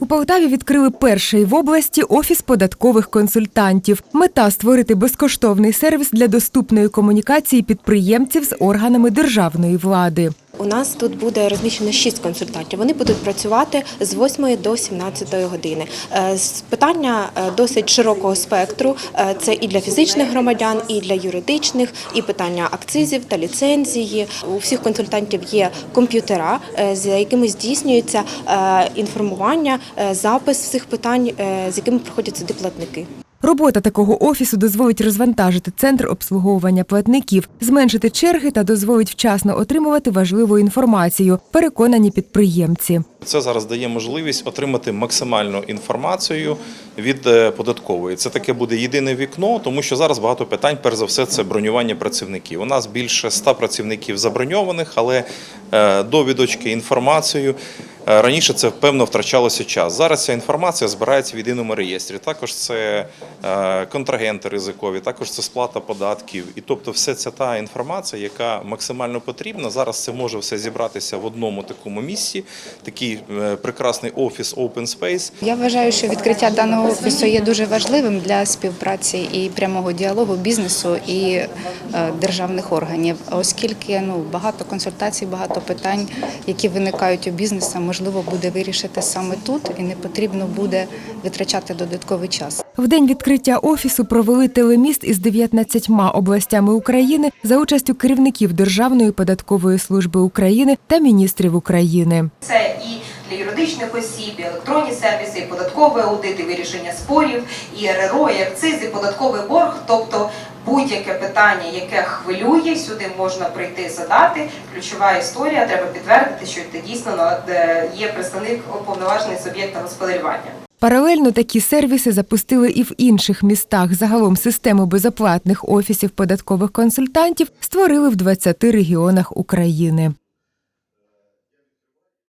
У Полтаві відкрили перший в області офіс податкових консультантів. Мета створити безкоштовний сервіс для доступної комунікації підприємців з органами державної влади. У нас тут буде розміщено 6 консультантів. Вони будуть працювати з 8 до 17 години. Е, Питання е, досить широкого спектру. Е, Це і для фізичних громадян, і для юридичних, і питання акцизів та ліцензії. У всіх консультантів є комп'ютера, з якими здійснюється інформування, запис всіх питань, з якими приходять сюди платники. Робота такого офісу дозволить розвантажити центр обслуговування платників, зменшити черги та дозволить вчасно отримувати важливу інформацію. Переконані підприємці. Це зараз дає можливість отримати максимальну інформацію від е, податкової. Це таке буде єдине вікно, тому що зараз багато питань, перш за все, це бронювання працівників. У нас більше 100 працівників заброньованих, але е, довідочки, інформацію. Е, Раніше це певно втрачалося час. Зараз ця інформація збирається в єдиному реєстрі. Також це е, контрагенти ризикові, також це сплата податків. І тобто, все це та інформація, яка максимально потрібна. Зараз це може все зібратися в одному такому місці. Такий е, прекрасний офіс Open Space. Я вважаю, що відкриття даного офісу є дуже важливим для співпраці і прямого діалогу бізнесу і державних органів, оскільки ну багато консультацій, багато питань, які виникають у бізнесу, можливо буде вирішити саме тут, і не потрібно буде витрачати додатковий час. В день відкриття офісу провели телеміст із 19 областями України за участю керівників Державної податкової служби України та міністрів України. Це і для юридичних осіб, і електронні сервіси, і податковий аудит, і вирішення спорів, і РРО, і акциз, і податковий борг. Тобто будь-яке питання, яке хвилює, сюди можна прийти задати. Ключова історія, треба підтвердити, що ти дійсно е, є представник уповноважений суб'єкта господарювання. Паралельно такі сервіси запустили і в інших містах. Загалом систему безоплатних офісів податкових консультантів створили в 20 регіонах України.